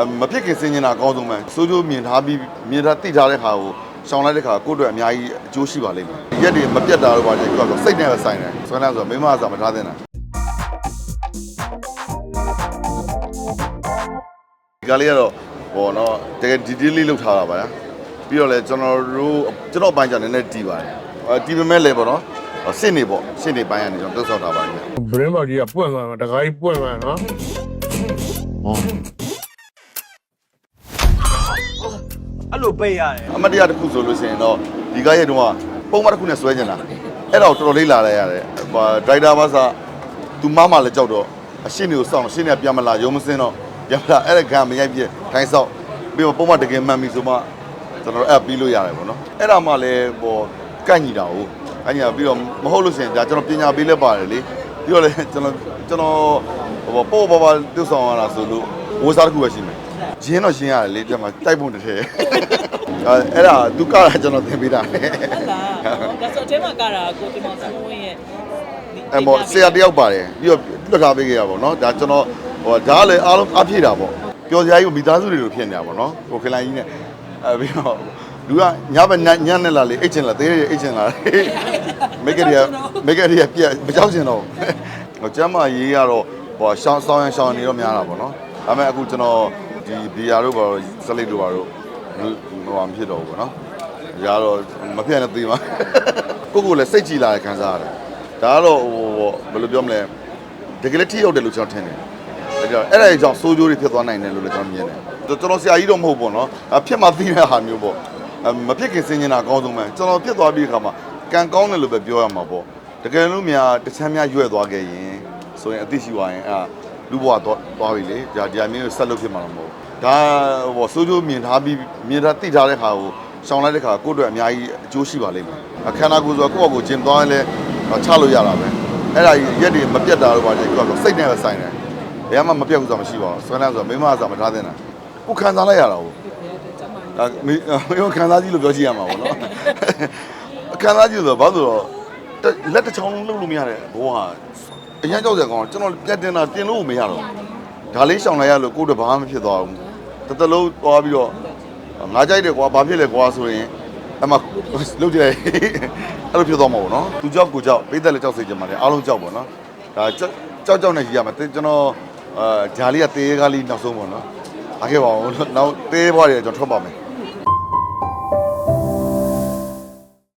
အမဖြစ်ခင်စဉ်းကျင်တာအကောင်းဆုံးပဲစိုးကျိုးမြင်ထားပြီးမြင်ထားသိထားတဲ့ခါကိုရှောင်လိုက်တဲ့ခါကိုယ့်အတွက်အများကြီးအကျိုးရှိပါလိမ့်မယ်ရက်တွေမပြတ်တာတော့ပါလေကိုယ့်ကစိတ်နဲ့ပဲဆိုင်တယ်ဆွဲလန်းဆိုတော့မိမအစားမထားသင့်တာဒီကလေးကတော့ဟောနော်တကယ် detail လေးလောက်ထားတာပါဗျာပြီးတော့လည်းကျွန်တော်တို့ကျွန်တော်အပိုင်းကျနည်းနည်းတီးပါတယ်အဲတီးပေမဲ့လည်းပေါ့နော်စစ်နေပေါ့စစ်နေပိုင်းကနေကျွန်တော်တုတ်ဆောက်ထားပါတယ်ဗျာဘရင်းဘော်ကြီးကပွင့်သွားမှာတခါကြီးပွင့်သွားနော် အဲ့လိုပိတ်ရတယ်အမတ်တရားတစ်ခုဆိုလို့ရှိရင်တော့ဒီကားရဲ့တုန်းကပုံမှန်တစ်ခုနဲ့ဆွဲကျင်တာအဲ့တော့တော်တော်လေးလာလိုက်ရတယ်ဟိုဒရိုက်တာဘာသာသူမမလည်းကြောက်တော့အရှင်းတွေကိုစောင့်အရှင်းတွေကပြန်မလာရုံမစင်းတော့ပြန်မလာအဲ့ဒါကမရိုက်ပြခိုင်းဆောက်ပြီးတော့ပုံမှန်တကယ်မှန်ပြီဆိုမှကျွန်တော်အဲ့ပြီးလို့ရတယ်ပေါ့နော်အဲ့ဒါမှလည်းဟိုကန့်ညီတာဟုတ်ကန့်ညီတာပြီးတော့မဟုတ်လို့ရှိရင်ဒါကျွန်တော်ပညာပေးလဲပါတယ်လေပြီးတော့လည်းကျွန်တော်ကျွန်တော်ဟိုပေါ့ပေါ့ပါပြုတ်ဆောင်ရတာဆိုလို့ဝိုးစားတစ်ခုပဲရှိမယ် ရင်းတော့ရှင်းရတယ်လေပြန်မှာတိုက်ပုံတစ်ထည် အဲ့အဲ့ဒါသူကတာကျွန်တော်သင်ပေးတာလေ ဟုတ်လားဒါဆိုအထဲမှာကတာကိုတင်မောင်စမဝင်းရဲ့ အဲ့မော်ဆရာတယောက်ပါတယ်ပြီးတော့လွတ်ထားပေးခဲ့ရပါတော့เนาะဒါကျွန်တော်ဟိုဒါကလည်းအားလုံးအပြည့်တာပေါ့ပျော်စရာကြီးကိုမိသားစုတွေလိုဖြစ်နေတာပေါ့เนาะဟိုခလိုင်းကြီးနဲ့အဲပြီးတော့လူကညဘက်ညနဲ့လာလေအိတ်ချင်လာသေးတယ်အိတ်ချင်လာမိတ်ကလေးမိတ်ကလေးပြက်မကြောက်ချင်တော့ဟိုကျမ်းမာရေးကတော့ဟိုရှောင်းဆောင်းရန်ရှောင်းနေတော့များတာပေါ့เนาะဒါပေမဲ့အခုကျွန်တော် ဒီဘီယာတို့ဘာလို့စလိတ်တို့ဘာလို့ဟိုမဖြစ်တော့ဘူးပေါ့နော်။ရာတော့မပြတ်နဲ့သေးပါကိုကိုလည်းစိတ်ကြည်လာတဲ့ခံစားရတယ်။ဒါကတော့ဟိုဘယ်လိုပြောမလဲတကယ်လက်ထိရောက်တယ်လို့ကျွန်တော်ထင်တယ်။အဲ့တော့အဲ့ဒါကြောင့်စိုးကျိုးတွေဖြစ်သွားနိုင်တယ်လို့လည်းကျွန်တော်မြင်တယ်။ကျွန်တော်ဆရာကြီးတော့မဟုတ်ပေါ့နော်။ဖြစ်မှသိတဲ့ဟာမျိုးပေါ့။မဖြစ်ခင်စဉ်းကျင်တာအကောင်းဆုံးပဲ။ကျွန်တော်ဖြစ်သွားပြီးအခါမှာကံကောင်းတယ်လို့ပဲပြောရမှာပေါ့။တကယ်လို့များတချမ်းများရွက်သွားခဲ့ရင်ဆိုရင်အသိရှိသွားရင်အဲ့ဒါ လူဘဝတော့သွားပြီလေဒါဒီအမင်းကိုဆက်လုပ်ဖြစ်မှာတော့မဟုတ်ဒါဟိုစိုးကျိုးမြင်ထားပြီးမြင်ထားသိထားတဲ့ခါကိုရှောင်လိုက်တဲ့ခါကိုယ့်အတွက်အများကြီးအကျိုးရှိပါလိမ့်မယ်အခမ်းအနားကိုဆိုတော့ကိုယ့်အကိုဂျင်သွားရင်လည်းချလို့ရတာပဲအဲ့ဒါကြီးရက်တွေမပြတ်တာတော့ပါလေကိုယ့်ကစိတ်နဲ့ပဲဆိုင်တယ်ဘယ်မှမပြတ်ဘူးဆိုတာမရှိပါဘူးဆွဲလန်းဆိုတော့မိမအစားမထားသင့်တာကိုခံစားလိုက်ရတာဟုတ်ဒါမိမိခံစားကြည့်လို့ပြောကြည့်ရမှာပေါ့နော်အခမ်းအနားကြည့်ဆိုတော့ဘာလို့တော့လက်တစ်ချောင်းလုံးလုပ်လို့မရတဲ့ဘိုးဟာ အရင်ကြောက်ကြကောင်ကျွန်တော်ပြတ်တင်တာတင်လို့မရတော့ဒါလေးရှောင်လိုက်ရလို့ကိုယ့်အတွက်ဘာမှမဖြစ်သွားဘူးတစ်သလုံးသွားပြီးတော့ငါကြိုက်တယ်ကွာဘာဖြစ်လဲကွာဆိုရင်အမလုတ်ကြတယ်အဲ့လိုဖြစ်သွားမှာပေါ့နော်သူကြောက်ကိုကြောက်ပေးတယ်လည်းကြောက်စိတ်ကြမှာလေအားလုံးကြောက်ပေါ့နော်ဒါကြောက်ကြောက်နဲ့ကြီးရမှာကျွန်တော်အာဂျာလီကတေးကားလေးနောက်ဆုံးပေါ့နော်အားခဲ့ပါဦးနောက်တေးဘွားတွေကျွန်တော်ထွက်ပါမယ်